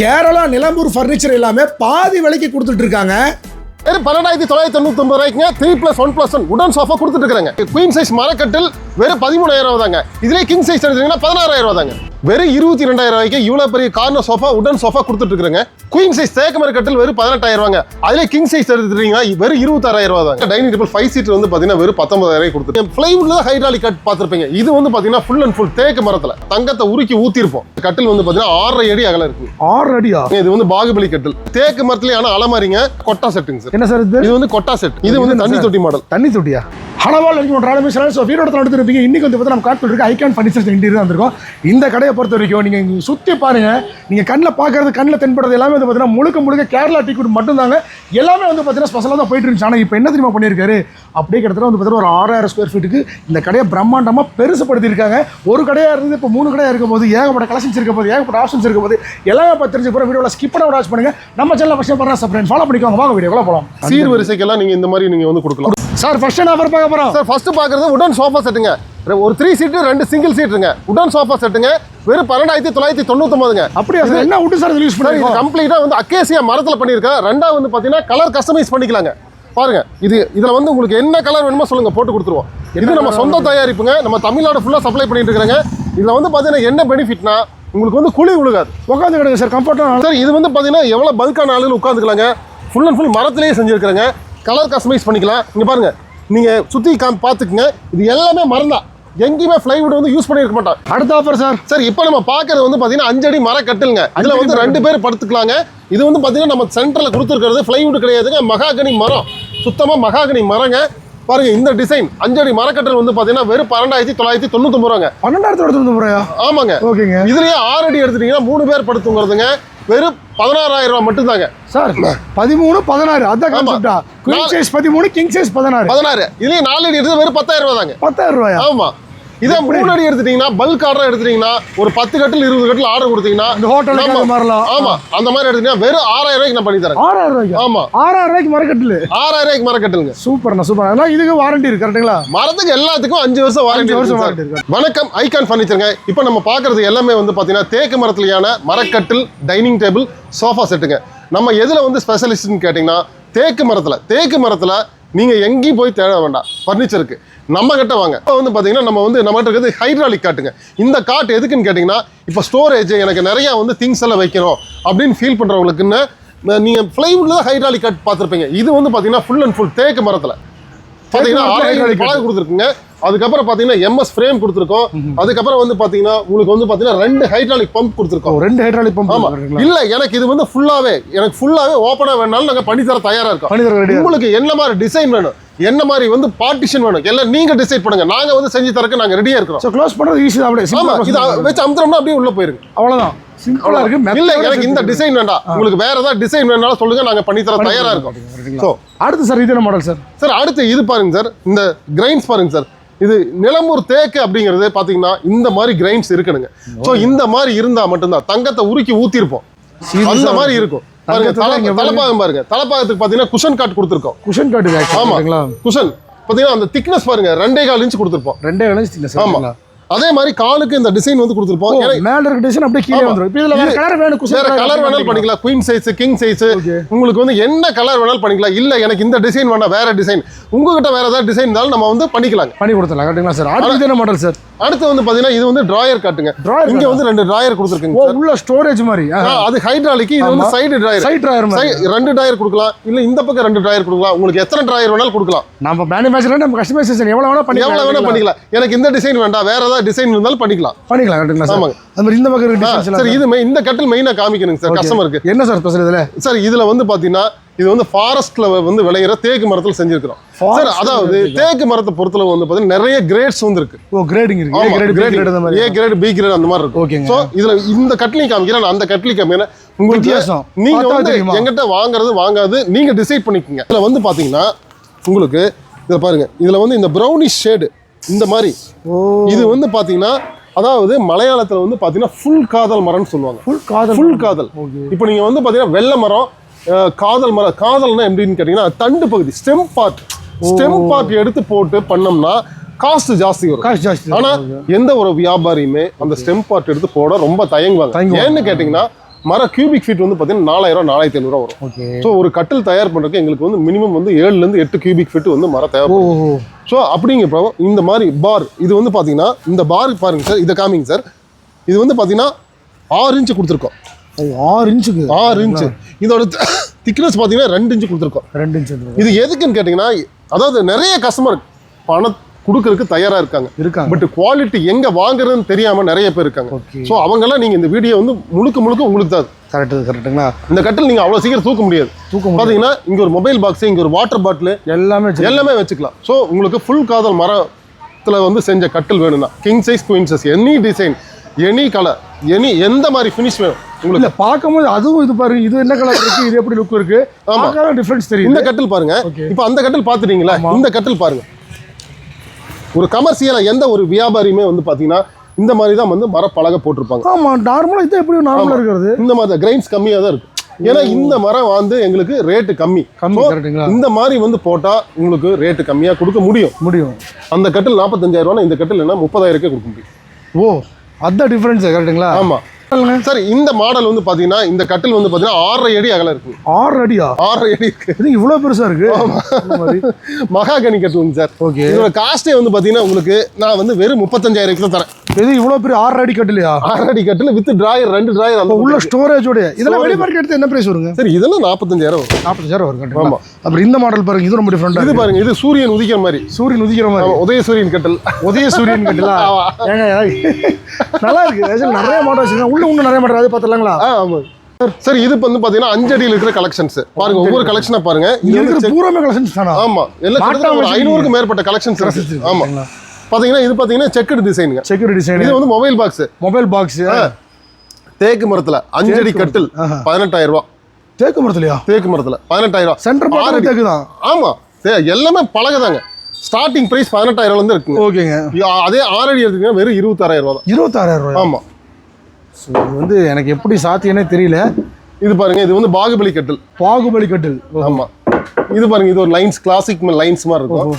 Kerala Nilambur furniture எல்லாமே பாதி விலைக்கு கொடுத்துட்டு இருக்காங்க. வெறும் பன்னெண்டாயிரத்தி தொள்ளாயிரத்தி தொண்ணூத்தி ஒன்பது ரூபாய்க்குங்க three plus one plus one உடன் சோஃபா கொடுத்துட்டு இருக்காங்க குயின் சைஸ் மரக்கட்டில் வெறும் பதிமூணாயிரம் ரூபாய் தாங்க இதுலேயே கிங் சைஸ் எடுத்தீங்கன்னா பதினாறாயிரம் ரூபாய் தாங்க வெறும் இருபத்தி ரெண்டாயிரம் ரூபாய்க்கு இவ்வளோ பெரிய கார்னர் சோஃபா உடன் சோஃபா கொடுத்துட்டு இருக்காங்க குயின் சைஸ் தேக்க மரக்கட்டில் வெறும் பதினெட்டாயிரம் ரூபாங்க. அதிலே கிங் சைஸ் எடுத்துட்டீங்கன்னா வெறும் இருபத்தாறாயிரம் ரூபா தாங்க. டைனிங் டேபிள் ஃபைவ் சீட் வந்து பார்த்தீங்கன்னா வெறும் பத்தொன்பதாயிரம் கொடுத்துட்டு ஃபிளைவுட்ல தான் ஹைட்ராலிக் கட் பார்த்துருப்பீங்க. இது வந்து பார்த்தீங்கன்னா ஃபுல் அண்ட் ஃபுல் தேக்கு மரத்தில். தங்கத்தை உருக்கி ஊத்திருப்போம். கட்டில் வந்து பார்த்தீங்கன்னா ஆறரை அடி அகலம் இருக்கு. ஆறு அடியா? இது வந்து பாகுபலி கட்டில். தேக்கு மரத்துலயே ஆனா அலமாரிங்க கொட்டா செட்டுங்க சார் என்ன சார் இது? வந்து கொட்டா செட் இது வந்து தண்ணி தொட்டி மாடல் தண்ணி தொட்டியா? ஹலவால் வரைக்கும் ஆளுமே சில ஸோ வீரோட நடத்திருப்பீங்க இன்றைக்கி வந்து பார்த்தா நம்ம காட்டு இருக்க ஐகான் ஃபர்னிச்சர்ஸ் இன்டீரியர் இருக்கும் இந்த கடையை பொறுத்த வரைக்கும் நீங்கள் இங்கே சுற்றி பாருங்கள் நீங்கள் கண்ணில் பார்க்குறது கண்ணில் தென்படுறது எல்லாமே வந்து பார்த்தீங்கன்னா முழுக்க முழுக்க கேரளா டிக்கெட் மட்டும்தாங்க. எல்லாமே வந்து பார்த்தீங்கன்னா ஸ்பெஷலாக தான் போயிட்டு இருந்துச்சு. ஆனால் இப்போ என்ன தெரியுமா பண்ணியிருக்காரு? அப்படியே கிட்டத்தட்ட வந்து பார்த்தீங்கன்னா ஒரு ஆறாயிரம் ஸ்கொயர் ஃபீட்டுக்கு இந்த கடையை பிரம்மாண்டமாக பெருசுப்படுத்தியிருக்காங்க. ஒரு கடையாக இருந்து இப்போ மூணு கடையாக இருக்கும் போது ஏகப்பட்ட கலெக்ஷன்ஸ் இருக்க போது ஏகப்பட்ட ஆப்ஷன்ஸ் இருக்க போது எல்லாமே பார்த்து தெரிஞ்சு போகிற வீடியோவில் ஸ்கிப் பண்ண வாட்ச் நம்ம சேனல் ஃபஸ்ட்டு பண்ணுறேன் சப்ரேட் ஃபாலோ பண்ணிக்கோங்க. வாங்க வீடியோவில் போகலாம். சீர் வரிசைக்கெல்லாம் நீங்கள் இந்த மாதிரி நீங்கள் வந்து கொடுக்கலாம். சார் ஃபர்ஸ்ட் என்ன ஆஃபர் பார்க்க போகிறோம் சார் ஃபர்ஸ்ட் பாக்குறது உடன் சோஃபா செட்டுங்க ஒரு த்ரீ சீட்டு ரெண்டு சிங்கிள் சீட்டுங்க உடன் சோஃபா செட்டுங்க வெறும் பன்னெண்டாயிரத்தி தொள்ளாயிரத்தி தொண்ணூத்தொம்பதுங்க அப்படியா சார்? என்ன உட்டு சார் யூஸ் சார் இது பண்ணிருக்கோம்? கம்ப்ளீட்டா வந்து அக்கேசியா மரத்துல பண்ணியிருக்கேன். ரெண்டாவது வந்து பாத்தீங்கன்னா கலர் கஸ்டமைஸ் பண்ணிக்கலாங்க. பாருங்க இது இதுல வந்து உங்களுக்கு என்ன கலர் வேணுமோ சொல்லுங்க போட்டு கொடுத்துருவோம். இது நம்ம சொந்த தயாரிப்புங்க. நம்ம தமிழ்நாடு ஃபுல்லா சப்ளை பண்ணிட்டு இருக்காங்க இதுல வந்து பாத்தீங்கன்னா என்ன பெனிஃபிட்னா உங்களுக்கு வந்து குழி விழுகாது உட்காந்து கிடக்கு சார் கம்ஃபர்ட்டாக சார் இது வந்து பாத்தீங்கன்னா எவ்வளவு பல்கான ஆளுங்க உட்காந்துக்கலாங்க. ஃபுல் அண்ட் ஃபுல் மரத்திலேயே செஞ்சிருக்காங்க கலர் கஸ்டமைஸ் பண்ணிக்கலாம். இங்க பாருங்க. நீங்க சுத்தி காம் பாத்துக்குங்க இது எல்லாமே மரம் தான் எங்கேயுமே ஃப்ளைவுட் வந்து யூஸ் பண்ணியிருக்க மாட்டோம். அடுத்த ஆஃபர் சார் சார் இப்போ நம்ம பார்க்கறது வந்து பாத்தீங்கன்னா அஞ்சடி மர கட்டிலுங்க. இதுல வந்து ரெண்டு பேர் படுத்துக்கலாங்க. இது வந்து பாத்தீங்கன்னா நம்ம சென்டர்ல கொடுத்துருக்கிறது ஃப்ளைவுட் கிடையாதுங்க. மகாகனி மரம். சுத்தமா மகாகனி மரங்க. பாருங்க இந்த டிசைன் அஞ்சடி மரக்கட்டல் வந்து பாத்தீங்கன்னா வெறும் பன்னெண்டாயிரத்தி தொள்ளாயிரத்தி தொண்ணூத்தி ரூபாங்க. பன்னெண்டாயிரத்தோட தொண்ணூறு முறையா ஆமாங்க. ஓகேங்க. இதுலயே ஆறு அடி எடுத்துட்டீங்கன்னா மூணு பேர் படுத்துங்கிறதுங்க வெறும் பதினாறாயிரம் ரூபாய் மட்டும்தாங்க. சார் பதிமூணு பதினாறு அதான். கான்செப்டா குயின் சைஸ் பதிமூணு கிங் சைஸ் பதினாறு. பதினாறு. இதுலயே நாலு அடி எடுத்து வெறும் பத்தாயிரம் ரூபாய் தாங்க. பத்தாயிரம் ரூபாயா? ஆமா. இதே மூணு அடி எடுத்துட்டீங்கன்னா பல்க் ஆர்டர் எடுத்துட்டீங்கன்னா ஒரு பத்து கட்டில் இருபது கட்டில் ஆர்டர் கொடுத்தீங்கன்னா இந்த அந்த மாதிரிலாம். ஆமா அந்த மாதிரி எடுத்தீங்கன்னா வெறும் ஆறாயிரம் ரூபாய்க்கு நான் பண்ணி தரேன். ஆறாயிரம் ரூபாய்க்கு? ஆமா. ஆறாயிரம் ரூபாய்க்கு மரக்கட்டில்? ஆறாயிரம் ரூபாய்க்கு மரம் கட்டுங்க சூப்பர்ண்ணா. சூப்பர் அதெல்லாம் இதுக்கு வாரண்டி இருக்கு கரெக்டுங்களா மரத்துக்கு எல்லாத்துக்கும் அஞ்சு வருஷம் வாரண்டி வருஷம் warranty இருக்கு. வணக்கம் ஐகான் ஃபர்னிச்சருங்க இப்போ நம்ம பார்க்கறது எல்லாமே வந்து பார்த்தீங்கன்னா தேக்கு மரத்துலையான மரக்கட்டில் டைனிங் டேபிள் சோஃபா செட்டுங்க நம்ம எதில் வந்து ஸ்பெஷலிஸ்ட்னு கேட்டிங்கன்னா தேக்கு மரத்தில் தேக்கு மரத்தில் நீங்கள் எங்கேயும் போய் தேட வேண்டாம். ஃபர்னிச்சருக்கு நம்ம கிட்ட வாங்க. இப்போ வந்து பார்த்தீங்கன்னா நம்ம வந்து நம்ம கிட்ட இருக்கிறது ஹைட்ராலிக் காட்டுங்க. இந்த காட்டு எதுக்குன்னு கேட்டிங்கன்னா இப்போ ஸ்டோரேஜ் எனக்கு நிறையா வந்து திங்ஸ் எல்லாம் வைக்கணும் அப்படின்னு ஃபீல் பண்ணுறவங்களுக்குன்னு நீங்கள் ஃப்ளைவுட்ல தான் ஹைட்ராலிக் காட் பார்த்துருப்பீங்க. இது வந்து பார்த்தீங்கன்னா ஃபுல் அண்ட் ஃபுல் தேக்கு மரத்தில். பார்த்தீங்கன்னா hydraulic பழம் கொடுத்துருக்குங்க. அதுக்கப்புறம் பார்த்தீங்கன்னா எம்எஸ் ஃப்ரேம் கொடுத்துருக்கோம். அதுக்கப்புறம் வந்து பார்த்தீங்கன்னா உங்களுக்கு வந்து பார்த்தீங்கன்னா ரெண்டு ஹைட்ராலிக் பம்ப் கொடுத்துருக்கோம். ரெண்டு ஹைட்ராலிக் பம்ப் ஆமா. இல்ல எனக்கு இது வந்து ஃபுல்லாவே எனக்கு ஃபுல்லாவே ஓப்பனா வேணாலும் நாங்க பண்ணி தர தயாரா இருக்கோம். உங்களுக்கு என்ன மாதிரி டிசைன் வேணும்? என்ன மாதிரி வந்து பார்ட்டிஷன் வேணும்? எல்லாம் நீங்க டிசைட் பண்ணுங்க. நாங்க வந்து செஞ்சு தரக்கு நாங்க ரெடியா இருக்கிறோம். ஸோ க்ளோஸ் பண்ணுறது ஈஸி தான். அப்படியே ஆமா இதை வச்சு அமுத்துறோம்னா அப்படியே உள்ள போயிருங்க. அவ்வளவுதான். சிம்பிளா இருக்கு. இல்ல எனக்கு இந்த டிசைன் வேண்டாம். உங்களுக்கு வேற ஏதாவது டிசைன் வேணாலும் சொல்லுங்க. நாங்க பண்ணி தர தயாரா இருக்கோம்? ஸோ அடுத்து சார் இது என்ன மாடல் சார் சார் அடுத்து இது பாருங்க சார் இந்த கிரைன்ஸ் பாருங்க சார் இது நிலம்பூர் தேக்கு அப்படிங்கிறது பாத்தீங்கன்னா இந்த மாதிரி கிரைன்ஸ் இருக்கணுங்க. ஸோ இந்த மாதிரி இருந்தா மட்டும்தான் தங்கத்தை உருக்கி ஊத்திருப்போம். அந்த மாதிரி இருக்கும். பாருங்க தலைப்பாகம் பாருங்க. தலைப்பாகத்துக்கு பாத்தீங்கன்னா குஷன் காட் கொடுத்துருக்கோம். குஷன் காட்டு ஆமா. குஷன். பாத்தீங்கன்னா அந்த திக்னஸ் பாருங்க ரெண்டே கால் இன்ச் கொடுத்துருப்போம். ரெண்டே வேணும் இல்லை சார் ஆமா. அதே மாதிரி காலுக்கு இந்த டிசைன் வந்து கொடுத்துருப்போம். மேல இருக்க டிசைன் அப்படியே கீழே. வந்துரும். இப்போ இதுல வேற கலர் வேணும் வேற கலர் வேணாலும் பண்ணிக்கலாம். Queen size king size. உங்களுக்கு வந்து என்ன கலர் வேணாலும் பண்ணிக்கலாம். இல்ல எனக்கு இந்த டிசைன் வேணாம் வேற டிசைன் உங்ககிட்ட வேற ஏதாவது டிசைன் இருந்தாலும் நம்ம வந்து பண்ணிக்கலாங்க. பண்ணி கொடுத்துடலாம் கரெக்டுங்களா சார்? அடுத்து என்ன மாடல் சார்? அடுத்து வந்து பாத்தீங்கன்னா இது வந்து டிராயர் காட்டுங்க. இங்க வந்து ரெண்டு டிராயர் கொடுத்துருக்குங்க உள்ள ஸ்டோரேஜ் மாதிரி. அது ஹைட்ராலிக் இது வந்து. சைடு டிராயர் சைட் ட்ராயர் மாதிரி. ரெண்டு டிராயர் கொடுக்கலாம். இல்ல இந்த பக்கம் ரெண்டு டிராயர் கொடுக்கலாம். உங்களுக்கு எத்தனை டிராயர் வேணாலும் கொடுக்கலாம். நம்ம மேனுஃபேக்சர் நம்ம கஸ்டமைசேஷன் எவ்வளவு வேணா பண்ணிக்கலாம். எவ்வளவு வேணா பண்ணிக்கலாம். எனக்கு இந்த டிசைன் வேண்டாம் வேற ஏதாவது டிசைன் இருந்தாலும் பண்ணிக்கலாம். பண்ணிக்கலாம் சார்? ஆமாங்க. அது மாதிரி இந்த பக்கம் இருக்க சார் இது இந்த கட்டில் மெயினா காமிக்கணுங்க சார் கஸ்டமருக்கு என்ன சார் ஸ்பெஷல் இதுல? சார் இதுல வந்து பாத்தீங்கன்னா இது வந்து ஃபாரஸ்ட்ல வந்து விளையிற தேக்கு மரத்துல செஞ்சிருக்கிறோம். சார் அதாவது தேக்கு மரத்தை பொறுத்தளவு வந்து பாத்தீங்கன்னா நிறைய கிரேட்ஸ் வந்து இருக்கு ஓ கிரேடிங் இருக்கு. ஏ கிரேட் பி. கிரேட் அந்த மாதிரி ஏ கிரேட் பி கிரேட் அந்த மாதிரி இருக்கும். ஓகேங்க. ஸோ இதுல இந்த கட்லையும் காமிக்கிறேன் அந்த கட்லையும் காமிக்கிறேன். உங்களுக்கு வித்தியாசம். நீங்க வந்து? எங்கிட்ட வாங்குறது வாங்காது நீங்க டிசைட் பண்ணிக்கோங்க. இதுல வந்து பாத்தீங்கன்னா உங்களுக்கு இத பாருங்க. இதுல வந்து இந்த ப்ரௌனிஷ் ஷேடு இந்த மாதிரி. இது வந்து பாத்தீங்கன்னா அதாவது மலையாளத்துல வந்து பாத்தீங்கன்னா ஃபுல் காதல் மரம்னு சொல்லுவாங்க. ஃபுல் காதல் ஃபுல் காதல். இப்போ நீங்க வந்து பாத்தீங்கன்னா வெள்ளை மரம் காதல் மரம் காதல்னா எப்படின்னு கேட்டீங்கன்னா தண்டு பகுதி ஸ்டெம் பார்ட் ஸ்டெம் பார்ட் எடுத்து போட்டு பண்ணோம்னா காஸ்ட் ஜாஸ்தி வரும். காசு ஜாஸ்தி ஆனா எந்த ஒரு வியாபாரியுமே அந்த ஸ்டெம் பார்ட் எடுத்து போட ரொம்ப தயங்குவாங்க. தயங்குவாங்க. ஏன்னு கேட்டீங்கன்னா மர கியூபிக் ஃபீட் வந்து பார்த்தீங்கன்னா நாலாயிரம் நாலாயிரத்தி ஐநூறுவா வரும். ஓகே. ஸோ ஒரு கட்டில் தயார் பண்ணுறதுக்கு எங்களுக்கு வந்து மினிமம் வந்து ஏழுலேருந்து எட்டு கியூபிக் ஃபீட் வந்து மரம் ஓ. ஸோ அப்படிங்கிறப்ப இந்த மாதிரி பார் இது வந்து பார்த்தீங்கன்னா இந்த பார் பாருங்க சார் இதை காமிங்க சார் இது வந்து பார்த்தீங்கன்னா ஆறு இன்ச்சு கொடுத்துருக்கோம். ஆறு இன்ச்சுக்கு ஆறு இன்ச்சு இதோட திக்னஸ் பார்த்தீங்கன்னா ரெண்டு இன்ச்சு கொடுத்துருக்கோம். ரெண்டு இன்ச்சு. இது எதுக்குன்னு கேட்டிங்கன்னா அதாவது நிறைய கஸ்டமர் பணம் கொடுக்கறதுக்கு தயாராக இருக்காங்க. இருக்காங்க. பட் குவாலிட்டி எங்க வாங்குறதுன்னு தெரியாம நிறைய பேர் இருக்காங்க. ஸோ அவங்கெல்லாம் நீங்க இந்த வீடியோ வந்து முழுக்க முழுக்க உங்களுக்கு தான். கரெக்டு கரெக்டுங்களா இந்த கட்டில் நீங்க அவ்வளவு சீக்கிரம் தூக்க முடியாது. தூக்க முடியும் பாத்தீங்கன்னா இங்க ஒரு மொபைல் பாக்ஸ் இங்க ஒரு வாட்டர் பாட்டில் எல்லாமே எல்லாமே வச்சுக்கலாம். ஸோ உங்களுக்கு ஃபுல் காதல் மரத்துல வந்து செஞ்ச கட்டில் வேணும்னா king size queen size any design any colour any எந்த மாதிரி ஃபினிஷ் வேணும் உங்களுக்கு இல்ல பார்க்கும்போது அதுவும் இது பாருங்க இது என்ன கலர் இருக்கு இது எப்படி லுக் இருக்கு ஆமா. டிஃபரன்ஸ் தெரியுது. இந்த கட்டில் பாருங்க. இப்போ அந்த கட்டில் பார்த்துட்டீங்களா இந்த கட்டில் பாருங்க. ஒரு கமர்ஷியலா எந்த ஒரு வியாபாரியுமே வந்து பாத்தீங்கன்னா இந்த மாதிரி தான் வந்து மரப்பலகை போட்டிருப்பாங்க. ஆமா நார்மலா இது எப்படி நார்மலா இருக்கிறது. இந்த மாதிரி கிரைன்ஸ் கம்மியாக தான் இருக்கு. ஏன்னா இந்த மரம் வந்து எங்களுக்கு ரேட்டு கம்மி. இந்த மாதிரி வந்து போட்டா உங்களுக்கு ரேட்டு கம்மியா கொடுக்க முடியும். முடியும். அந்த கட்டில் நாற்பத்தஞ்சாயிரம் ரூபாய் இந்த கட்டில் என்ன முப்பதாயிரக்கே கொடுக்க முடியும். ஓ அதான் டிஃபரன்ஸ் கரெக்டுங்களா ஆமா. சரி இந்த மாடல் வந்து பாத்தீங்கன்னா இந்த கட்டில் வந்து பாத்தீங்கன்னா ஆறரை அடி அகலம் இருக்கு. ஆறு அடியா? ஆறரை அடி இருக்கு. இது இவ்வளவு பெருசா இருக்கு. மகாகனி கட்டிலுங்க சார். ஓகே. இதோட காஸ்டே வந்து பாத்தீங்கன்னா உங்களுக்கு நான் வந்து வெறும் முப்பத்தஞ்சாயிரம் தான் தரேன். இது இவ்வளவு பெரிய ஆறு அடி கட்டலையா ஆறரை அடி கட்டில் வித் டிராயர் ரெண்டு டிராயர் அந்த உள்ள ஸ்டோரேஜோட இதெல்லாம் வெளியே மார்க்கெட் எடுத்து என்ன பிரைஸ் வருங்க? சரி இதெல்லாம் நாற்பத்தஞ்சாயிரம் வரும். நாற்பத்தஞ்சாயிரம் வரும் ஆமா. அப்புறம் இந்த மாடல் பாருங்க இது ரொம்ப டிஃப்ரெண்டா இது பாருங்க இது சூரியன் உதிக்கிற மாதிரி. சூரியன் உதிக்கிற மாதிரி. உதய சூரியன் கட்டில். உதய சூரியன் கட்டலா? நல்லா இருக்கு. நிறைய மாடல் உள்ள இன்னும் நிறைய மாடல் அது பார்த்துலாங்களா ஆமா. சார் இது வந்து பாத்தீங்கன்னா அஞ்சு அடியில் இருக்கிற கலெக்ஷன்ஸ் பாருங்க ஒவ்வொரு கலெக்ஷனா பாருங்க. இது இருக்கிற பூராமே கலெக்ஷன்ஸ் தானா? ஆமா. எல்லாம் ஐநூறுக்கு மேற்பட்ட கலெக்ஷன்ஸ் ஆமா. பாத்தீங்கன்னா இது பாத்தீங்கன்னா செக்குடு டிசைனுங்க செக்யூரிட்டி டிசைன் இது வந்து மொபைல் பாக்ஸ் மொபைல் பாக்ஸ் தேக்கு மரத்துல அஞ்சு அடி கட்டில் பதினெட்டாயிரம் ரூபாய் தேக்கு மரத்துலயா? தேக்கு மரத்துல பதினெட்டாயிரம் சென்டர் அடி. தேக்கு தான். ஆமா. தே- எல்லாமே பழகுதாங்க. ஸ்டார்டிங் பிரைஸ் பதினெட்டாயிரம் இருந்து இருக்குங்க ஓகேங்க. அதே ஆறு அடி எடுத்தீங்கன்னா வெறும் இருபத்தாறாயிரம் ரூபாய் தான். இருபத்தாறாயிரம் ரூபாய்? ஆமா. இது வந்து எனக்கு எப்படி சாத்தியனே தெரியல. இது பாருங்க இது வந்து பாகுபலி கட்டில். பாகுபலி கட்டில். ஆமா. இது பாருங்க இது ஒரு லைன்ஸ் கிளாசிக் லைன்ஸ் மாதிரி இருக்கும்.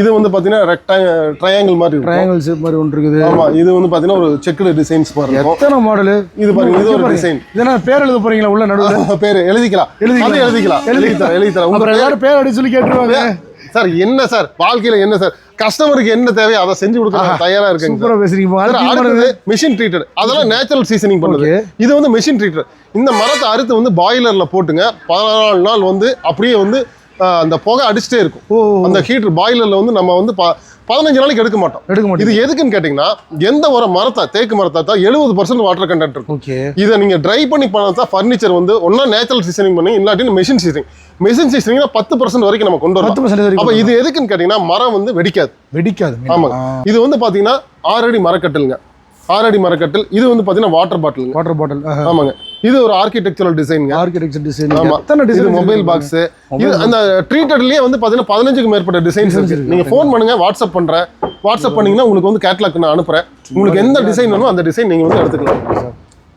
இது வந்து பாத்தீங்கன்னா ரெக்டாங் ட்ரையாங்கிள் மாதிரி ட்ரையாங்கிள் ஷேப் மாதிரி ஒன்று இருக்குது. ஆமா இது வந்து பாத்தீங்கன்னா ஒரு செக்குடு டிசைன்ஸ் மாதிரி எத்தனை மாடலு இது பாருங்க இது ஒரு டிசைன் இதெல்லாம் பேர் எழுத போறீங்களா உள்ள நடுவில்? பேரு எழுதிக்கலாம். எழுதிக்கலாம். எழுதிக்கலாம். எழுதி தரேன் எழுதி தரேன். உங்க அப்புறம் எல்லாரும் பேர் அடி சொல்லி கேட்டுருவாங்க. சார் என்ன சார்? வாழ்க்கையில என்ன சார்? கஸ்டமருக்கு என்ன தேவையோ அதை செஞ்சு கொடுக்க தயாரா இருக்கேங்க சூப்பரா பேசுறீங்க. மிஷின் ட்ரீட்டட் அதெல்லாம் நேச்சுரல் சீசனிங் பண்ணுது. இது வந்து மிஷின் ட்ரீட்டட் இந்த மரத்தை அறுத்து வந்து பாய்லர்ல போட்டுங்க. பதினாலு நாள் வந்து அப்படியே வந்து அந்த புகை அடிச்சுட்டே இருக்கும். அந்த ஹீட்டர் பாய்லர்ல வந்து நம்ம வந்து பதினஞ்சு நாளைக்கு எடுக்க மாட்டோம். எடுக்க மாட்டேன் இது எதுக்குன்னு கேட்டிங்கன்னா எந்த ஒரு மரத்தை தேக்கு மரத்தை தான் எழுபது பர்சன்ட் வாட்டர் கண்டென்ட் இருக்கும். இதை நீங்க ட்ரை பண்ணி பண்ணா ஃபர்னிச்சர் வந்து ஒன்னா நேச்சுரல் சீசனிங் பண்ணி இல்லாட்டி மெஷின் சீசனிங் மெஷின் சீசனிங்னா பத்து பர்சன்ட் வரைக்கும் நம்ம கொண்டு பர்சன்ட் அப்ப இது எதுக்குன்னு கேட்டிங்கன்னா மரம் வந்து வெடிக்காது. வெடிக்காது ஆமாங்க. இது வந்து பாத்தீங்கன்னா ஆறடி மரக்கட்டிலுங்க ஆறடி மரக்கட்டில் இது வந்து பாத்தீங்கன்னா வாட்டர் பாட்டிலுங்க வாட்டர் பாட்டில் ஆமாங்க. இது ஒரு ஆர்கிடெக்சரல் டிசைனுங்க ஆர்கிடெக்சர் டிசைன் ஆமா. எத்தனை இது டிசைன் மொபைல் பாக்ஸ் இது அந்த ட்ரீட்டட்லயே வந்து பாத்தீங்கன்னா பதினஞ்சுக்கு மேற்பட்ட டிசைன்ஸ் இருக்கு. நீங்க ஃபோன் பண்ணுங்க வாட்ஸ்அப் பண்றேன். வாட்ஸ்அப் பண்ணீங்கன்னா உங்களுக்கு வந்து கேட்லாக் நான் அனுப்புறேன். உங்களுக்கு எந்த டிசைன் வேணுமோ அந்த டிசைன் நீங்க வந்து எடுத்துக்கலாம்.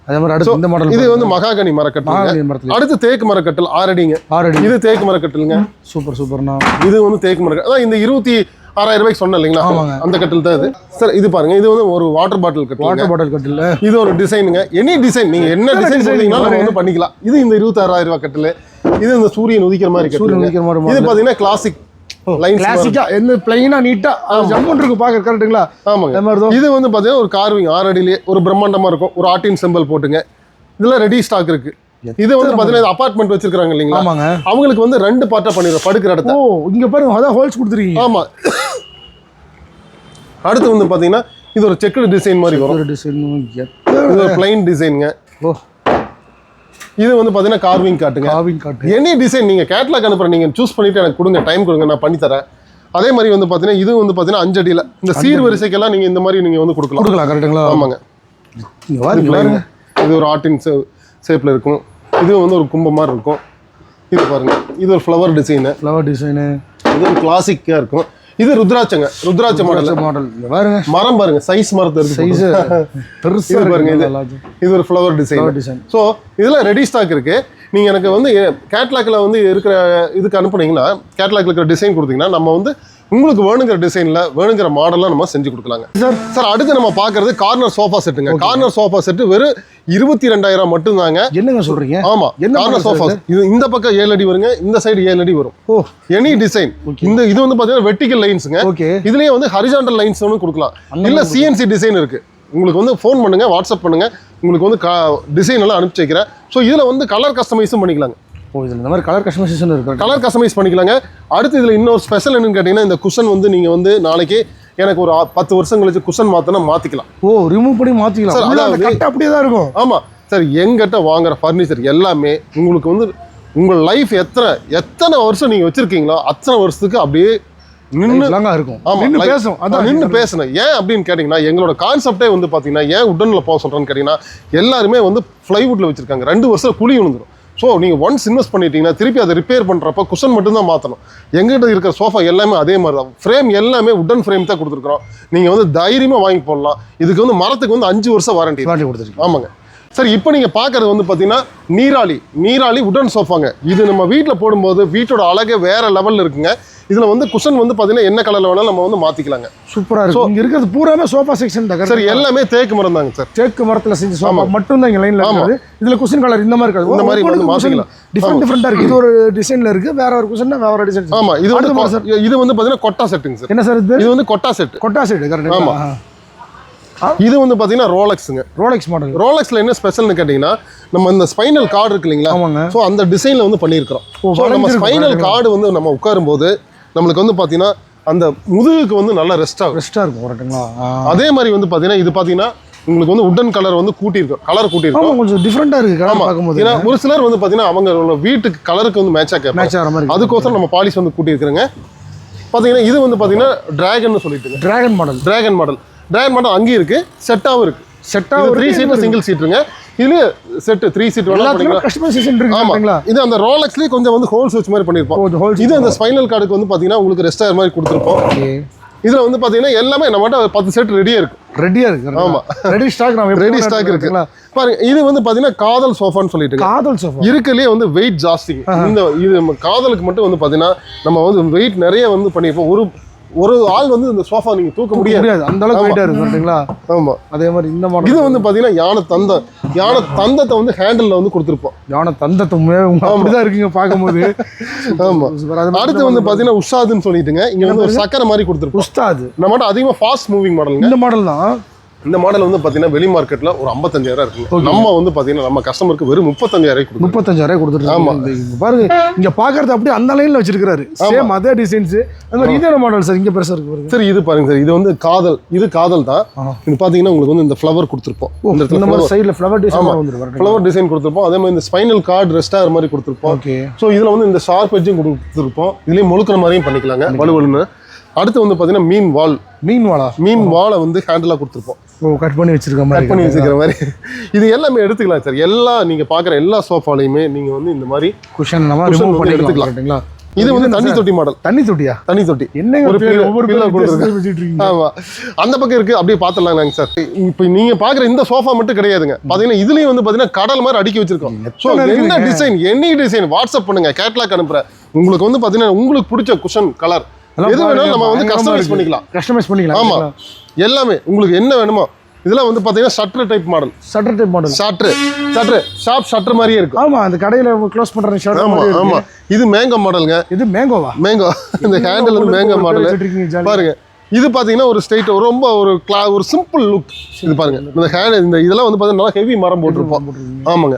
அதே மாதிரி அடுத்து இந்த மாடல் இது வந்து மகாகனி மரக்கட்டில் அடுத்து தேக்கு மரக்கட்டில் ஆறடிங்க ஆறடி இது தேக்கு மரக்கட்டிலுங்க. சூப்பர் சூப்பர்ண்ணா. இது வந்து தேக்கு மரக்கட்டில் அதான் இந்த இருபத்தி ஆறாயிரம் ரூபாய்க்கு சொன்னேன் இல்லைங்களா. அந்த கட்டில் தான் இது. சார் இது பாருங்க. இது வந்து ஒரு வாட்டர் பாட்டில் கட்டில் வாட்டர் பாட்டில் கட்டில். இது ஒரு டிசைனுங்க எனி டிசைன் நீங்க என்ன என்ன டிசைன் நம்ம வந்து பண்ணிக்கலாம். இது இந்த இருபத்தாறாயிரம் ரூபாய் கட்டில். இது இந்த சூரியன் உதிக்கிற மாதிரி சூரியன் உதிக்கிற மாதிரி இது பாத்தீங்கன்னா கிளாசிக் கிளாசிக்கா எந்த பிளைனா நீட்டா ஜம்முன் இருக்கு பாக்க கரெக்ட்டுங்களா ஆமாங்க. இது வந்து பாத்தீங்கன்னா ஒரு கார்விங் ஆறு அடியிலே ஒரு பிரம்மாண்டமா இருக்கும். ஒரு ஆர்டின் சிம்பிள் போட்டுங்க. இதெல்லாம் ரெடி ஸ்டாக் இருக்கு. இது வந்து பாத்தீங்கன்னா அபார்ட்மெண்ட் வச்சிருக்காங்க இல்லைங்களா? ஆமாங்க. அவங்களுக்கு வந்து ரெண்டு பார்ட்டா பண்ணிடுறோம். படுக்கிற இடத்த. ஓ இங்க பாருங்க அதான் ஹோல்ஸ் கொடுத்துருக்கீங்க. ஆமா. அடுத்து வந்து பாத்தீங்கன்னா இது ஒரு செக்குடு டிசைன் மாதிரி வரும். டிசைன் இது ஒரு பிளைன் டிசைனுங்க ஓ. இது வந்து பாத்தீங்கன்னா கார்விங் காட்டுங்க. காவிங் காட்டு. எனி டிசைன் நீங்க கேட்லாக் அனுப்புற நீங்க சூஸ் பண்ணிட்டு எனக்கு கொடுங்க டைம் கொடுங்க நான் பண்ணி தரேன். அதே மாதிரி வந்து பாத்தீங்கன்னா இது வந்து பாத்தீங்கன்னா அஞ்சு அடியில. இந்த சீர் வரிசைக்கெல்லாம் நீங்க இந்த மாதிரி நீங்க வந்து கொடுக்கலாம். கொடுக்கலாம் கரெக்ட்டுங்களா ஆமாங்க. இது ஒரு ஆர்டின் ஷேப்ல இருக்கும். இது வந்து ஒரு கும்ப மாதிரி இருக்கும். இது பாருங்க. இது ஒரு ஃப்ளவர் டிசைனு ஃப்ளவர் டிசைனு இது ஒரு கிளாசிக்கா இருக்கும். இது ருத்ராட்சங்க. ருத்ராட்ச மாடல் மாடல் பாருங்க. மரம் பாருங்க. சைஸ் மரத்தை இருக்கு சைஸ் பெருசா இது பாருங்க, இது. இது ஒரு ஃப்ளவர் டிசைன் டிசைன் ஸோ இதெல்லாம் ரெடி ஸ்டாக் இருக்கு. நீங்க எனக்கு வந்து கேட்லாக்ல வந்து இருக்கிற இதுக்கு அனுப்புனீங்கன்னா கேட்லாக்ல இருக்கிற டிசைன் கொடுத்தீங்கன்னா நம்ம வந்து உங்களுக்கு வேணுங்கிற டிசைன்ல வேணுங்கிற மாடல்லாம் நம்ம செஞ்சு கொடுக்கலாங்க. சார் சார் அடுத்து நம்ம பார்க்கறது கார்னர் சோஃபா செட்டுங்க கார்னர் சோஃபா செட்டு வெறும் இருபத்தி ரெண்டாயிரம் மட்டும்தாங்க. என்னங்க சொல்றீங்க? ஆமா கார்னர் சோஃபா இது? இந்த பக்கம் ஏழு அடி வருங்க இந்த சைடு ஏழு அடி வரும். ஓ. எனி டிசைன் இந்த இது வந்து பாத்தீங்கன்னா வெர்டிகல் லைன்ஸுங்க ஓகே இதுலயே வந்து ஹரிஜாண்டல் லைன்ஸ் ஒன்று கொடுக்கலாம். இல்ல சிஎன்சி டிசைன் இருக்கு. உங்களுக்கு வந்து ஃபோன் பண்ணுங்க வாட்ஸ்அப் பண்ணுங்க. உங்களுக்கு வந்து டிசைன் எல்லாம் அனுப்பிச்சு வைக்கிறேன். ஸோ இதுல வந்து கலர் கஸ்டமைஸும் பண்ணிக்கலாங்க. ஓ இதுல இந்த மாதிரி கலர் கஸ்டமைசேஷன் இருக்கு. கலர் கஸ்டமைஸ் பண்ணிக்கலாங்க. அடுத்து இதுல இன்னொரு ஸ்பெஷல் என்னன்னு கேட்டீங்கன்னா இந்த குஷன் வந்து நீங்க வந்து நாளைக்கு எனக்கு ஒரு பத்து வருஷம் கழிச்சு குஷன் மாத்தினா மாத்திக்கலாம். ஓ ரிமூவ் பண்ணி மாத்திக்கலாம். சார், அதாவது- கட்டு அப்படியே தான் இருக்கும். ஆமா. சார் எங்கிட்ட வாங்குற ஃபர்னிச்சர் எல்லாமே உங்களுக்கு வந்து உங்க லைஃப் எத்தனை எத்தனை வருஷம் நீங்க வச்சிருக்கீங்களோ அத்தனை வருஷத்துக்கு அப்படியே நின்று இருக்கும். like- பேசும் அதான் நின்று பேசணும். ஏன் அப்படின்னு கேட்டிங்கன்னா எங்களோட கான்செப்டே வந்து பார்த்தீங்கன்னா ஏன் உடனில் போக சொல்கிறேன்னு கேட்டிங்கன்னா எல்லாருமே வந்து ஃப்ளைவுட்டில் வச்சிருக்காங்க. ரெண்டு வருஷம் குழி விழுந்துரும். ஸோ நீங்கள் ஒன்ஸ் இன்வெஸ்ட் பண்ணிட்டீங்கன்னா திருப்பி அதை ரிப்பேர் பண்ணுறப்ப குஷன் மட்டும்தான் மாற்றணும் எங்கிட்ட இருக்கிற சோஃபா எல்லாமே அதே மாதிரி தான் ஃப்ரேம் எல்லாமே உடன் ஃப்ரேம் தான் கொடுத்துருக்குறோம். நீங்கள் வந்து தைரியமாக வாங்கி போடலாம். இதுக்கு வந்து மரத்துக்கு வந்து அஞ்சு வருஷம் வாரண்டி வாரண்டி கொடுத்துருக்கீங்க. ஆமாங்க. சார் இப்போ நீங்கள் பார்க்கறது வந்து பார்த்தீங்கன்னா நீராளி. நீராளி உடன் சோஃபாங்க இது நம்ம வீட்டில் போடும்போது வீட்டோட அழகே வேற லெவலில் இருக்குங்க. இதில் வந்து குஷன் வந்து பார்த்தீங்கன்னா என்ன கலரில் வேணாலும் நம்ம வந்து மாற்றிக்கலாங்க சூப்பரா இருக்கும் இங்க இருக்கிறது பூராமே சோஃபா செக்ஷன் தான். சார் எல்லாமே தேக்கு மரம் தாங்க சார் தேக்கு மரத்துல செஞ்ச சோஃபா மட்டும் தான் இங்க லைன்ல. இருக்குது. இதுல குஷன் கலர் இந்த மாதிரி இருக்காது. இந்த மாதிரி வந்து மாத்திக்கலாம். டிஃபரெண்ட் டிஃபரெண்டா இருக்கு. இது ஒரு டிசைன்ல இருக்கு. வேற ஒரு குஷன் வேற ஒரு டிசைன் ஆமா. இது வந்து இது வந்து பார்த்தீங்கன்னா கொட்டா செட்டுங்க சார் என்ன சார் இது? இது வந்து கொட்டா செட் கொட்டா சைடு ஆமா. கரெக்ட் இது வந்து பார்த்தீங்கன்னா ரோலக்ஸுங்க. Rolex model. ரோலக்ஸ்ல என்ன ஸ்பெஷல்னு கேட்டிங்கன்னா நம்ம இந்த ஸ்பைனல் கார்டு இருக்கு இல்லைங்களா? ஆமாங்க. ஸோ அந்த டிசைனில் வந்து பண்ணியிருக்கிறோம். ஸோ நம்ம ஸ்பைனல் கார்டு வந்து நம்ம உட்காரும்போது நம்மளுக்கு வந்து பார்த்தீங்கன்னா அந்த முதுகுக்கு வந்து நல்லா ரெஸ்ட் ஆகும். ரெஸ்டா இருக்கும் கரெக்ட்டுங்களா அதே மாதிரி வந்து பார்த்தீங்கன்னா இது பார்த்தீங்கன்னா உங்களுக்கு வந்து உடன் கலர் வந்து கூட்டியிருக்கும் கலர் கூட்டியிருக்கும். கொஞ்சம் டிஃபரெண்டா இருக்கு கலர் பார்க்கும்போது. ஏன்னா ஒரு சிலர் வந்து பார்த்தீங்கன்னா அவங்க வீட்டுக்கு கலருக்கு வந்து மேட்சாக கேட்பாங்க. மேட்ச் ஆகிற மாதிரி அதுக்கோசரம் நம்ம பாலிஷ் வந்து கூட்டியிருக்கிறோங்க. பார்த்தீங்கன்னா இது வந்து பார்த்தீங்கன்னா டிராகன் சொல்லிட்டு dragon model dragon model dragon model அங்கேயும் இருக்கு செட்டாகவும் இருக்கு. செட்டா இது ஒரு த்ரீ சீட் சிங்கிள் சீட்டுங்க இதுல செட்டு த்ரீ சீட் வேணா எல்லாத்துலயும் பண்ணிக்கலாம். கஸ்டமைசேஷன் இருக்கு ஆமா. பாத்தீங்களா? இது அந்த ரோலக்ஸ்லயே கொஞ்சம் வந்து ஹோல்ஸ் வச்ச மாதிரி பண்ணிருப்போம். இது அந்த ஸ்பைனல் கார்டுக்கு வந்து பாத்தீங்கன்னா உங்களுக்கு ரெஸ்டார் மாதிரி கொடுத்துருப்போம். இதுல வந்து பாத்தீங்கன்னா எல்லாமே நம்மகிட்ட பத்து செட் ரெடியா இருக்கு. ரெடியா இருக்கு ஆமா. ரெடி ஸ்டாக் நம்ம ரெடி ஸ்டாக் இருக்கு. பாருங்க இது வந்து பாத்தீங்கன்னா காதல் சோஃபான்னு சொல்லிட்டு காதல் சோஃபா? இருக்கலயே வந்து வெயிட் ஜாஸ்தி. இந்த இது காதலுக்கு மட்டும் வந்து பாத்தீங்கன்னா நம்ம வந்து வெயிட் நிறைய வந்து பண்ணிருப்போம். ஒரு ஒரு ஆள் வந்து இந்த சோஃபா நீங்க தூக்க முடியாது. அந்த அளவுக்கு வெயிட்டா இருக்கு கரெக்ட்டுங்களா ஆமா. அதே மாதிரி இந்த மாடல் இது வந்து பாத்தீங்கன்னா யானை தந்தம் யானை தந்தத்தை வந்து ஹேண்டில்ல வந்து கொடுத்துருப்போம். யானை தந்தத்தை அப்படிதான் இருக்குங்க பார்க்கும்போது. ஆமா. அடுத்து வந்து பாத்தீங்கன்னா உஷாதுன்னு சொல்லிட்டுங்க. இங்க வந்து ஒரு சக்கரை மாதிரி கொடுத்துருப்போம். உஸ்தாது. நம்மகிட்ட அதிகமா ஃபாஸ்ட் மூவிங் மாடலுங்க இந்த மாடல் தான். இந்த மாடல் வந்து பாத்தீங்கன்னா வெளி மார்க்கெட்ல ஒரு 55000 இருக்குங்க. நம்ம வந்து பாத்தீங்கன்னா நம்ம கஸ்டமருக்கு வெறும் முப்பத்தஞ்சாயிரம் முப்பத்தஞ்சாயிரம் கொடுத்துட்டு ஆமா. இங்க பாருங்க இங்க பாக்குறது அப்படியே அந்த லைன்ல வச்சிருக்காரு சேம் அதே டிசைன்ஸ் அந்த மாதிரி இதே மாடல் சார் இங்க பெருசா இருக்கு சரி இது பாருங்க சார் இது வந்து காதல். இது காதல் தான். இது பாத்தீங்கன்னா உங்களுக்கு வந்து இந்த ஃப்ளவர் கொடுத்துருப்போம். இந்த மாதிரி சைடுல ஃப்ளவர் டிசைன் ஃப்ளவர் டிசைன் கொடுத்துருப்போம். அதே மாதிரி இந்த ஸ்பைனல் கார்டு ரெஸ்டார் மாதிரி கொடுத்துருப்போம். ஓகே. ஸோ இதுல வந்து இந்த ஷார்ப் எட்ஜும் கொடுத்துருப்போம். இதுலயும் முழுக்கிற மாதிரியும் பண்ணிக்கலாங்க. வலுவலுன்னு. அடுத்து வந்து பாத்தீங்கன்னா மீன் வால். மீன் வாழா மீன் வாலை வந்து ஹேண்டிலா கொடுத்துருப்போம். ஓ கட் பண்ணி வச்சிருக்க கட் மாதிரி பண்ணி வச்சுக்கிற மாதிரி. இது எல்லாமே எடுத்துக்கலாம் சார். எல்லா நீங்க பாக்குற எல்லா சோஃபாலையுமே நீங்க வந்து இந்த மாதிரி குஷன் ரிமூவ் பண்ணிக்கலாம் எடுத்துக்கலாம். இது வந்து தண்ணி தொட்டி மாடல் தண்ணி தொட்டியா? தண்ணி தொட்டி. என்னங்க ஒரு ஒவ்வொரு pillar பேரும் கொடுத்துருக்கு. வித்தியாசமா வச்சுட்டு இருக்கீங்க. ஆமா. அந்த பக்கம் இருக்கு. அப்படியே பாத்துடலாங்க சார். இப்போ நீங்க பாக்குற இந்த சோஃபா மட்டும் கிடையாதுங்க. பாத்தீங்கன்னா இதுலயும் வந்து பாத்தீங்கன்னா கடல் மாதிரி அடுக்கி வச்சிருக்கோம். ஸோ என்ன? டிசைன் எனி டிசைன் வாட்ஸ்அப் பண்ணுங்க. கேட்லாக் அனுப்புறேன். உங்களுக்கு வந்து பாத்தீங்கன்னா உங்களுக்கு பிடிச்ச குஷன் கலர் எது வேணாலும் நம்ம வந்து கஸ்டமைஸ் பண்ணிக்கலாம். கஸ்டமைஸ் பண்ணிக்கலாம் ஆமா. எல்லாமே உங்களுக்கு என்ன வேணுமோ இதெல்லாம் வந்து பாத்தீங்கன்னா shutter type model shutter type model shutter shutter shop shutter மாதிரியே இருக்கும். ஆமா அந்த கடையில க்ளோஸ் பண்ற ஷர்ட் ஆமா ஆமா. இது மேங்கோ மாடலுங்க இது மேங்கோவா மேங்கோ இந்த ஹேண்டில் வந்து மேங்கோ மாடல் பாருங்க. இது பாத்தீங்கன்னா ஒரு ஸ்ட்ரைட் ரொம்ப ஒரு கிளா ஒரு சிம்பிள் லுக் இது பாருங்க. இந்த ஹேண்ட் இந்த இதெல்லாம் வந்து பாத்தீங்கன்னா நல்லா ஹெவி மரம் போட்டிருப்போம். ஆமாங்க.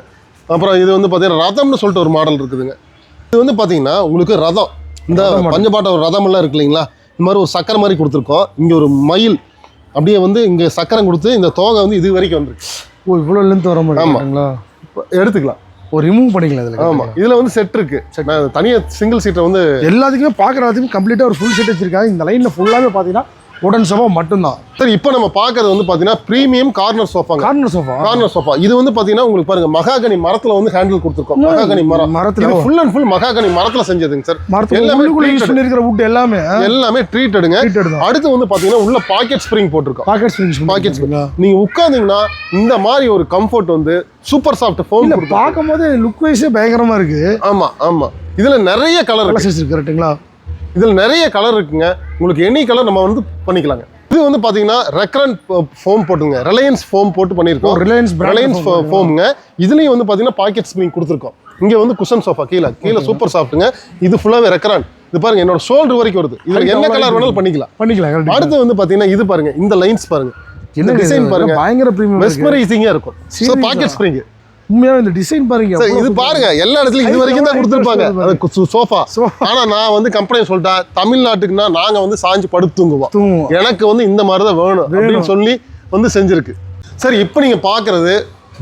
அப்புறம் இது வந்து பாத்தீங்கன்னா ரதம்னு சொல்லிட்டு ஒரு மாடல் இருக்குதுங்க. இது வந்து பாத்தீங்கன்னா உங்களுக்கு ரதம். இந்த பஞ்சபாட்ட ஒரு ரதம் எல்லாம் இருக்கு இல்லைங்களா? இந்த மாதிரி ஒரு சக்கரை மாதிரி கொடுத்துருக்கோம். இங்க ஒரு மயில் அப்படியே வந்து இங்க சக்கரம் கொடுத்து இந்த தோகை வந்து இது வரைக்கும் வந்துருக்கு. ஓ இவ்வளவு லென்த் வர மாட்டேங்களா இப்ப எடுத்துக்கலாம். ஓ ரிமூவ் பண்ணிக்கலாம் இதுல ஆமா. இதுல வந்து செட் இருக்கு. நான் தனியா சிங்கிள் சீட்டை வந்து எல்லாத்துக்குமே பாக்குற எல்லாத்துக்கும் கம்ப்ளீட்டா ஒரு ஃபுல் செட் வச்சிருக்காங்க. இந்த லைன்ல ஃபுல்லாவே பாத்தீங்கன்னா உடன் சோஃபா மட்டும்தான். சரி இப்போ நம்ம பார்க்கறது வந்து பாத்தீங்கன்னா பிரீமியம் கார்னர் சோஃபாங்க கார்னர் சோஃபா கார்னர் சோஃபா இது வந்து பாத்தீங்கன்னா உங்களுக்கு பாருங்க மகாகனி மரத்துல வந்து ஹேண்டில் கொடுத்துருக்கோம். மகாகனி மரம். மரத்துல ஃபுல் அண்ட் ஃபுல் மகாகனி மரத்துல செஞ்சதுங்க சார். மரத்துல எல்லாமே யூஸ். பண்ணிருக்கிற வுட் எல்லாமே எல்லாமே ட்ரீட்டடுங்க ட்ரீட்டட் தான். அடுத்து வந்து பாத்தீங்கன்னா உள்ள பாக்கெட் ஸ்ப்ரிங் போட்டிருக்கோம். பாக்கெட் ஸ்ப்ரிங்ஸ் பாக்கெட் பாக்கெட் நீங்க உட்கார்ந்தீங்கன்னா இந்த மாதிரி ஒரு கம்ஃபர்ட் வந்து சூப்பர் சாஃப்ட் ஃபோன் பார்க்கும்போது லுக் வைஸே பயங்கரமா இருக்கு. ஆமா ஆமா. இதுல நிறைய கலர் கலர்ஸ் இருக்கு. கரெக்ட்டுங்களா இதில் நிறைய கலர் இருக்குங்க. உங்களுக்கு எனி கலர் நம்ம வந்து பண்ணிக்கலாங்க. இது வந்து பார்த்தீங்கன்னா ரெக்கரண்ட் ஃபோம் போட்டுங்க. ரிலையன்ஸ் ஃபோம் போட்டு பண்ணியிருக்கோம். ரிலையன்ஸ் ரிலையன்ஸ் ஃபோமுங்க இதுலேயும் வந்து பார்த்தீங்கன்னா பாக்கெட் ஸ்ப்ரிங் கொடுத்துருக்கோம். இங்கே வந்து குஷன் சோஃபா கீழே. கீழே சூப்பர் சாஃப்ட்டுங்க இது ஃபுல்லாகவே ரெக்கரண்ட் இது பாருங்க என்னோட ஷோல்டர் வரைக்கும் வருது. இதில் என்ன கலர் வேணாலும் பண்ணிக்கலாம். பண்ணிக்கலாம். அடுத்து வந்து பார்த்தீங்கன்னா இது பாருங்க. இந்த லைன்ஸ் பாருங்க. இந்த டிசைன்? பாருங்க. பயங்கர பிரீமியம் மெஸ்மரைசிங்காக இருக்கும்? பாக்கெட் ஸ்ப்ரிங் உண்மையாவே இந்த டிசைன் பாருங்க இது பாருங்க எல்லா இடத்துலயும் இது வரைக்கும் தான் கொடுத்துருப்பாங்க. சோஃபா. ஆனா நான் வந்து கம்பெனி சொல்லிட்டேன் தமிழ்நாட்டுக்குன்னா நாங்க வந்து சாஞ்சு படுத்து தூங்குவோம். தூங்குவோம். எனக்கு வந்து இந்த மாதிரி தான் வேணும். அப்படின்னு சொல்லி வந்து செஞ்சிருக்கு. சரி இப்போ நீங்க பாக்குறது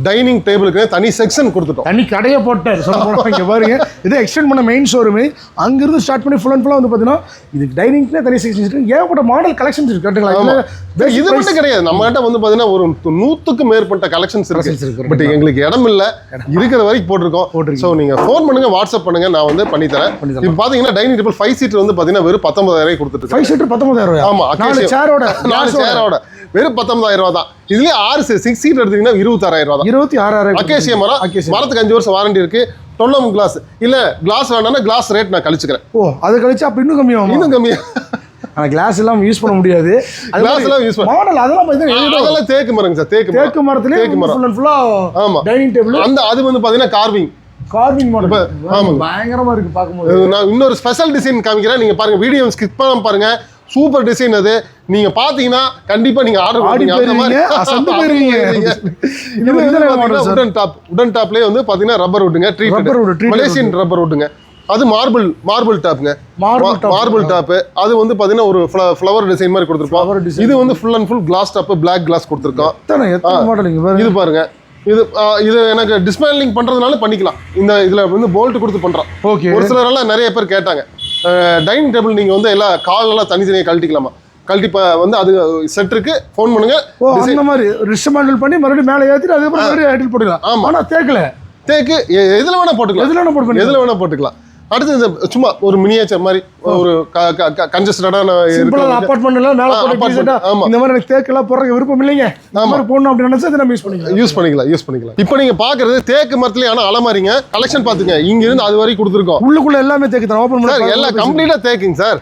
டைனிங் டேபிளுக்கு தனி செக்ஷன் கொடுத்துட்டோம். தனி கடையை போட்டார். சொல்ல இங்க பாருங்க. இதை எக்ஸ்டெண்ட் பண்ண மெயின் ஷோரூமே அங்கிருந்து ஸ்டார்ட் பண்ணி ஃபுல் அண்ட் ஃபுல்லாக வந்து பார்த்தீங்கன்னா இது டைனிங்க்குனே தனி செக்ஷன் இருக்கு ஏகப்பட்ட மாடல் கலெக்ஷன்ஸ் இருக்கு. கரெக்டுங்களா? இது மட்டும் கிடையாது. நம்ம கிட்ட வந்து பாத்தீங்கன்னா ஒரு நூத்துக்கு மேற்பட்ட கலெக்ஷன்ஸ் இருக்கு. பட் எங்களுக்கு இடம் இல்ல. இருக்கிற வரைக்கும் போட்டிருக்கோம். சோ நீங்க ஃபோன் பண்ணுங்க வாட்ஸ்அப் பண்ணுங்க நான் வந்து பண்ணி தரேன். இப்போ பாத்தீங்கன்னா டைனிங் டேபிள் ஃபைவ் சீட் வந்து பாத்தீங்கன்னா வெறும் பத்தொன்பதாயிரம் கொடுத்துட்டு ஃபைவ் சீட்டர் பத்தொன்பதாயிரம் ஆமா நாலு. சேரோட நாலு சேரோட வெறும் பத்தொன்பதாயிரம் ரூபா தான். இதுலயே ஆறு சிக்ஸ் சீட் எடுத்தீங்கன்னா இருபத்தாறாயிரம் ரூபா இருபத்தி ஆறாயிரம் அக்கேசிய மரம். மரத்துக்கு அஞ்சு வருஷம் வாரண்டி இருக்கு. டொல்லம் கிளாஸ் இல்ல கிளாஸ் வேணாம்னா கிளாஸ் ரேட் நான் கழிச்சுக்கிறேன். ஓ அது கழிச்சு அப்ப இன்னும் கம்மியாகும் இன்னும் கம்மியா. ஆனால் கிளாஸ் எல்லாம் யூஸ் பண்ண முடியாது. Glass எல்லாம் use பண்ண- மாடல் அதெல்லாம் பார்த்தீங்கன்னா அதெல்லாம் தேக்கு மரங்க சார் தேக்கு தேக்கு மரத்துலேயே தேக்கு மரம். ஃபுல் அண்ட் ஆமா. டைனிங் டேபிள் அந்த அது வந்து பாத்தீங்கன்னா கார்விங் கார்விங் மாடல் ஆமாங்க. பயங்கரமா இருக்கு பார்க்கும்போது. நான் இன்னொரு ஸ்பெஷல் டிசைன் காமிக்கிறேன். நீங்க பாருங்க வீடியோ ஸ்கிப் பண்ணாம பாருங்க. சூப்பர் டிசைன் அது. நீங்க பாத்தீங்கன்னா கண்டிப்பா நீங்க ஆர்டர் பண்ணுவீங்க? உடன் டாப் உடன் டாப்லயே வந்து பாத்தீங்கன்னா ரப்பர் வுட்டுங்க treated. மலேசியன் ரப்பர் வுட்டுங்க அது மார்பிள் மார்பிள் டாப்ங்க. மார்பிள் டாப் அது வந்து பாத்தீங்கன்னா ஒரு ஃப்ளவர் டிசைன் மாதிரி கொடுத்துருப்போம். இது வந்து full and full glass top black glass கொடுத்துருக்கோம். இது பாருங்க. இது இது எனக்கு டிஸ்மேலிங் பண்றதுனால பண்ணிக்கலாம். இந்த இதுல வந்து போல்ட் கொடுத்து பண்றோம். ஓகே ஒரு சிலர் எல்லாம் நிறைய பேர் கேட்டாங்க. டைனிங் டேபிள் நீங்க வந்து எல்லா கால் எல்லாம் தனித்தனியாக கழட்டிக்கலாமா? கழட்டி வந்து அது செட் இருக்கு. ஃபோன் பண்ணுங்க. ஓ அந்த மாதிரி ரிஸ்ட் மாடல் பண்ணி மறுபடியும் மேலே ஏற்றிட்டு அதுக்கப்புறம் ஹைட்டில் போட்டுக்கலாம். ஆமா. ஆனா தேக்கல. தேக்கு எதுல வேணா போட்டுக்கலாம். எதுல போட்டு பண்ணி எதுல வேணா போட்டுக்கலாம். அடுத்து இந்த சும்மா ஒரு மினியேச்சர் மாதிரி ஒரு கன்ஜஸ்டடான சிம்பிளா அப்பார்ட்மெண்ட் எல்லாம் மேலே ஆமா. இந்த மாதிரி எனக்கு தேக்கெல்லாம் போடுறதுக்கு விருப்பம் இல்லைங்க. மாதிரி போடணும் அப்படின்னு நினைச்சா நம்ம யூஸ் பண்ணிக்கலாம். யூஸ் பண்ணிக்கலாம் யூஸ் பண்ணிக்கலாம். இப்போ நீங்க பாக்குறது தேக்கு மரத்துலயே ஆனா அலமாரிங்க. கலெக்ஷன் பாத்துங்க இங்க இருந்து அது வரைக்கும் கொடுத்துருக்கோம். உள்ளுக்குள்ள எல்லாமே தேக்கு தான்? ஓப்பன் சார் எல்லாம் பண்ணி கம்ப்ளீட்டா தேக்குங்க சார்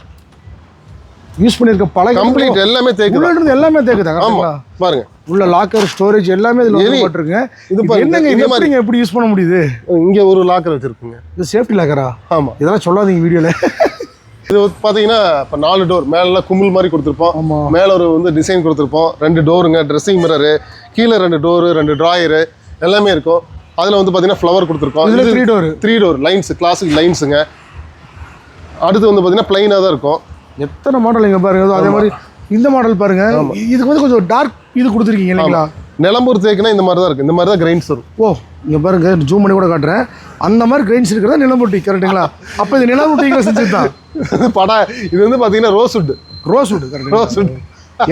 யூஸ் பண்ணிருக்க பல கம்ப்ளீட் எல்லாமே தேக்கு எல்லாமே தேக்கு தான் ஆமா? பாருங்க. உள்ள லாக்கர் ஸ்டோரேஜ் எல்லாமே இதுல Any- போட்டிருங்க இது என்னங்க இது இந்த மாதிரி. எப்படி யூஸ் பண்ண முடியுது? இங்க ஒரு லாக்கர் வச்சிருக்குங்க. இது சேஃப்டி லாக்கரா ஆமா. இதெல்லாம் சொல்லாதீங்க வீடியோல. இது வந்து பாத்தீங்கன்னா இப்போ நாலு டோர் மேல குமிழ் மாதிரி கொடுத்துருப்போம். மேல ஒரு வந்து டிசைன் கொடுத்துருப்போம். ரெண்டு டோருங்க ட்ரெஸ்ஸிங் மிரரு கீழே ரெண்டு டோரு ரெண்டு ட்ராயரு எல்லாமே இருக்கும். அதுல வந்து பாத்தீங்கன்னா ஃப்ளவர் கொடுத்துருக்கோம். இதுல three door three door lines classic லைன்ஸுங்க அடுத்து வந்து பாத்தீங்கன்னா பிளைனாக தான் இருக்கும். எத்தனை மாடல் இங்க பாருங்க அதே மாதிரி இந்த மாடல் பாருங்க. இதுக்கு வந்து கொஞ்சம் டார்க் இது கொடுத்துருக்கீங்க இல்லைங்களா? நிலம்பூர் தேக்குனா இந்த மாதிரி தான் இருக்கு. இந்த மாதிரி தான் கிரைன்ஸ் வரும். ஓ இங்க பாருங்க ஜூம் பண்ணி கூட காட்டுறேன். அந்த மாதிரி கிரெயின்ஸ் இருக்கிறதா நிலம்புட்டி கரெக்ட்டுங்களா அப்ப இது நிலம்புட்டிங்களா செஞ்சது தான். படா இது வந்து பாத்தீங்கன்னா rosewood rose wood correct rosewood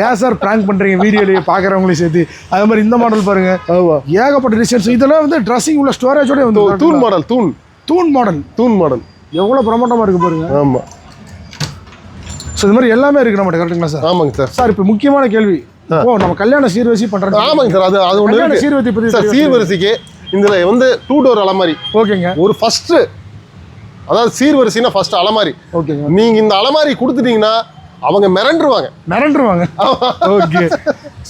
ஏன் சார் ப்ராங்க் பண்றீங்க வீடியோலயே பாக்குறவங்களையும் சேர்த்து? அதே மாதிரி இந்த மாடல் பாருங்க. ஏகப்பட்ட டிசைன்ஸ் இதெல்லாம் வந்து ட்ரெஸ்ஸிங் உள்ள ஸ்டோரேஜோட வந்து தூண் மாடல் தூண். தூண் மாடல் தூண் மாடல் எவ்வளவு பிரமாண்டமா இருக்கு பாருங்க. ஆமா. ஸோ இது மாதிரி எல்லாமே இருக்கு நம்ம கரெக்ட்டுங்களா சார் ஆமாங்க சார் சார் இப்போ முக்கியமான கேள்வி. ஓ நம்ம கல்யாண சீர்வரிசை பண்றது ஆமாங்க சார் அது அது ஒன்று சீர்வரிசை பத்தி சார் சீர்வரிசைக்கு இதுல வந்து டூ டோர் அலமாரி. ஓகேங்க. ஒரு ஃபர்ஸ்ட் அதாவது சீர்வரிசைனா ஃபர்ஸ்ட் அலமாரி. ஓகேங்க. நீங்க இந்த அலமாரி கொடுத்துட்டீங்கன்னா அவங்க மிரண்டுருவாங்க. மிரண்டுருவாங்க. ஓகே.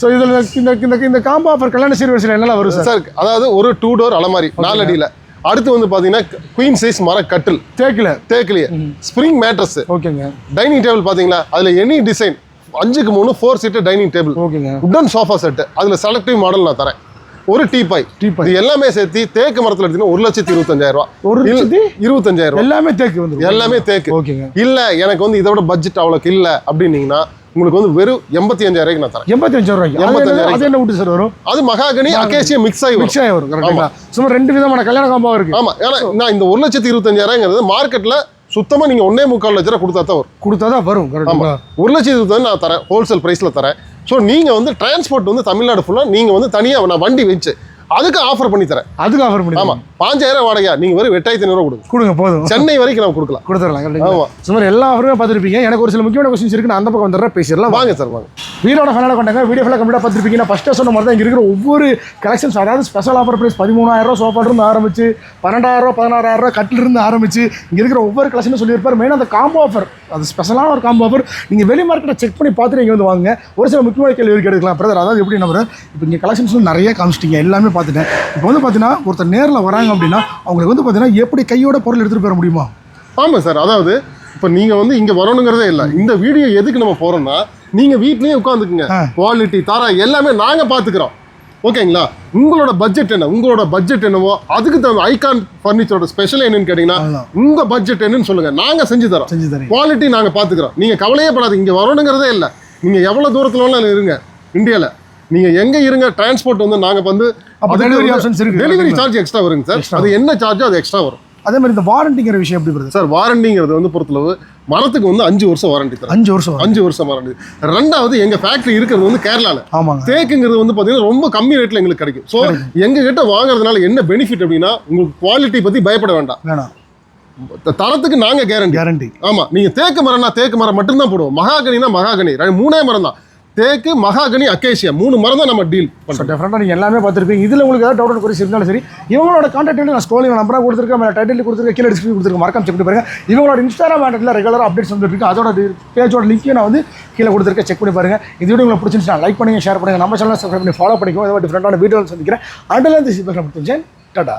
ஸோ இதில் இந்த இந்த இந்த காம்போ ஆஃபர் கல்யாண சீர்வரிசையில் என்னெல்லாம் வரும் சார் அதாவது ஒரு டூ டோர் அலமாரி நாலடியில. அடுத்து வந்து பாத்தீங்கன்னா குயின் சைஸ் மர கட்டில். தேக்கில். தேக்கிலியே. ஸ்ப்ரிங் மேட்ரஸ் ஓகேங்க. டைனிங் டேபிள் பாத்தீங்களா? அதுல எனி டிசைன் அஞ்சுக்கு மூணு ஃபோர் சீட்டர் டைனிங் டேபிள் ஓகேங்க. உடன் சோஃபா செட் அதுல செலக்டிவ் மாடல் நான் தரேன். ஒரு டீபாய் டீபாய். இது எல்லாமே சேர்த்து தேக்கு மரத்துல எடுத்தீங்கன்னா ஒரு லட்சத்தி இருபத்தஞ்சாயிரம் ரூபாய் ஒரு இருபத்தஞ்சாயிரம் எல்லாமே தேக்கு வந்து எல்லாமே தேக்கு. ஓகேங்க. இல்ல எனக்கு வந்து இதோட பட்ஜெட் அவ்வளோக்கு இல்ல அப்படின்னீங்கன்னா உங்களுக்கு வந்து வெறும் எண்பத்தி அஞ்சாயிரம் நான் தரேன். எண்பத்தி அஞ்சு ரூபாய்க்கு. அது என்னது? எண்பத்தஞ்சாயிரம். அது என்ன விட்டு சார் வரும்? அது மகாகனி அகேசியா மிக்ஸ் ஆகி மிக்ஸ் ஆகி வரும் கரெக்டுங்களா சும்மா ரெண்டு விதமான கல்யாண காம்போ இருக்கு. ஆமா. ஏன்னா நான் இந்த ஒரு லட்சத்தி இருபத்தஞ்சாயிரங்கிறது மார்க்கெட்ல சுத்தமா நீங்க ஒன்னே முக்கால் லட்ச ரூபா கொடுத்தா தான் வரும். கொடுத்தா தான் வரும் கரெக்டுங்களா ஒரு லட்சத்தி இருபத்தஞ்சு நான் தரேன். ஹோல்சேல் பிரைஸ்ல தரேன். ஸோ நீங்க வந்து டிரான்ஸ்போர்ட் வந்து தமிழ்நாடு ஃபுல்லா நீங்க வந்து தனியா நான் வண்டி வச்சு அதுக்கு ஆஃபர் பண்ணி தரேன். அதுக்கு ஆஃபர் பண்ணி ஆமா. பாஞ்சாயிரம் வாடகையா? நீங்க வெறும் எட்டாயிரத்தி ஐநூறுவா கொடுங்க. கொடுங்க போதும். சென்னை வரைக்கும் நான் கொடுக்கலாம். கொடுத்துடலாம் ஆமா. சுமார் எல்லா ஆஃபருமே பார்த்துருப்பீங்க. எனக்கு ஒரு சில முக்கியமான கொஸ்டின்ஸ் இருக்கு. நான் அந்த பக்கம் வந்துடுறேன் பேசிடலாம். வாங்க சார் வாங்க. வீடோட ஃபைனலாக கொண்டாங்க. வீடியோ ஃபுல்லாக கம்ப்ளீட்டாக பார்த்துருப்பீங்க. ஃபஸ்ட்டே சொன்ன மாதிரி தான் இங்கே இருக்கிற ஒவ்வொரு கலெக்ஷன்ஸ் அதாவது ஸ்பெஷல் ஆஃபர் ப்ரைஸ் பதிமூணாயிரம் சோஃபாலிருந்து ஆரம்பிச்சு பன்னெண்டாயிரம் பதினாறாயிரம் கட்டிலிருந்து ஆரம்பிச்சு இங்கே இருக்கிற ஒவ்வொரு கலெக்ஷனும் சொல்லியிருப்பார். மெயினாக அந்த காம்போ ஆஃபர் அது ஸ்பெஷலான ஒரு காம்போ ஆஃபர் நீங்கள் வெளி மார்க்கெட்டை செக் பண்ணி பார்த்துட்டு இங்கே வந்து வாங்க ஒரு சில முக்கியமான கேள்வி எடுக்கலாம் பிரதர் அதாவது எப்படி நம்புற இப்போ இங்கே கலெக்ஷன்ஸ் நிறைய காமிச்சிட்டீங்க. எல்லாமே பார்த்துட்டேன். இப்போ வந்து பார்த்தீங்கன்னா ஒருத்தர் நேரில் வராங்க அப்படின்னா அவங்களுக்கு வந்து பார்த்தீங்கன்னா எப்படி கையோட பொருள் எடுத்துகிட்டு போயிட முடியுமா? ஆமாம் சார். அதாவது இப்போ நீங்கள் வந்து இங்கே வரணுங்கிறதே இல்லை. இந்த வீடியோ எதுக்கு நம்ம போகிறோம்னா நீங்கள் வீட்லேயே உட்காந்துக்குங்க. குவாலிட்டி தரம் எல்லாமே நாங்கள் பார்த்துக்குறோம் ஓகேங்களா? உங்களோட பட்ஜெட் என்ன? உங்களோட பட்ஜெட் என்னவோ அதுக்கு தகுந்த ஐகான் ஃபர்னிச்சரோட ஸ்பெஷல் என்னன்னு கேட்டிங்கன்னா. உங்கள் பட்ஜெட் என்னன்னு சொல்லுங்கள் நாங்கள் செஞ்சு தரோம். குவாலிட்டி நாங்கள் பார்த்துக்குறோம் நீங்கள் கவலையே படாதீங்க. இங்கே வரணுங்கிறதே இல்லை. நீங்கள் எவ்வளோ தூரத்துல வேணாலும் இருங்க. இந்தியாவில் நீங்கள் எங்கே இருங்க டிரான்ஸ்போர்ட் வந்து நாங்கள் வந்து அப்போ delivery options இருக்கு. டெலிவரி சார்ஜ் எக்ஸ்ட்ரா வருங்க சார். அது என்ன சார்ஜோ அது எக்ஸ்ட்ரா வரும். அதே மாதிரி இந்த வாரண்டிங்கிற விஷயம் எப்படி பிரதர் சார் வாரண்டிங்கிறது வந்து பொறுத்தளவு மரத்துக்கு வந்து அஞ்சு வருஷம் வாரண்டி தரும் அஞ்சு வருஷம். அஞ்சு வருஷம் வாரண்டி. ரெண்டாவது எங்க ஃபேக்டரி இருக்கிறது வந்து கேரளால. ஆமாங்க. தேக்குங்கிறது வந்து பாத்தீங்கன்னா ரொம்ப கம்மி ரேட்ல எங்களுக்கு கிடைக்கும். ஸோ எங்க கிட்ட வாங்குறதுனால என்ன பெனிஃபிட் அப்படின்னா உங்களுக்கு குவாலிட்டி பத்தி பயப்பட வேண்டாம். வேணாம். தரத்துக்கு நாங்க கேரண்டி கேரண்டி ஆமா நீங்க தேக்கு மரம்னா தேக்கு மரம் மட்டும்தான் போடுவோம். மகாகனினா மகாகனி. மூணே மரம் தான் தேக்கு மகாகனி அக்கேசியா. மூணு மரம் தான் நம்ம டீல் ஸோ பண்றோம். டெஃபரெண்டாக நீங்கள் எல்லாமே பார்த்துருப்பீங்க. இதில் உங்களுக்கு ஏதாவது டவுட் குறிச்சு இருந்தாலும் சரி இவங்களோட கான்டாக்ட் நான் ஸ்கோலிங் நம்பராக கொடுத்துருக்கேன் மேலே டைட்டில் கொடுத்துருக்கேன் கீழே டிஸ்கிரிப்ஷன் கொடுத்துருக்கேன். மறக்காம செக் பண்ணி பாருங்க. இவங்களோட இன்ஸ்டாகிராம் ஹேண்டில் ரெகுலராக அப்டேட்ஸ் வந்துட்டு இருக்கு. அதோட பேஜோட லிங்க்கையும் நான் வந்து கீழே கொடுத்துருக்கேன். செக் பண்ணி பாருங்க. இது வீடியோ உங்களுக்கு பிடிச்சிருந்துச்சுன்னா லைக் பண்ணுங்க ஷேர் பண்ணுங்க. நம்ம சேனல் சப்ஸ்கிரைப் பண்ணி ஃபாலோ பண்ணிக்கோ இதோட டிஃப்ரெண்டான வீடியோ சந்திக்கிறேன் அண்டில் இந்த டாடா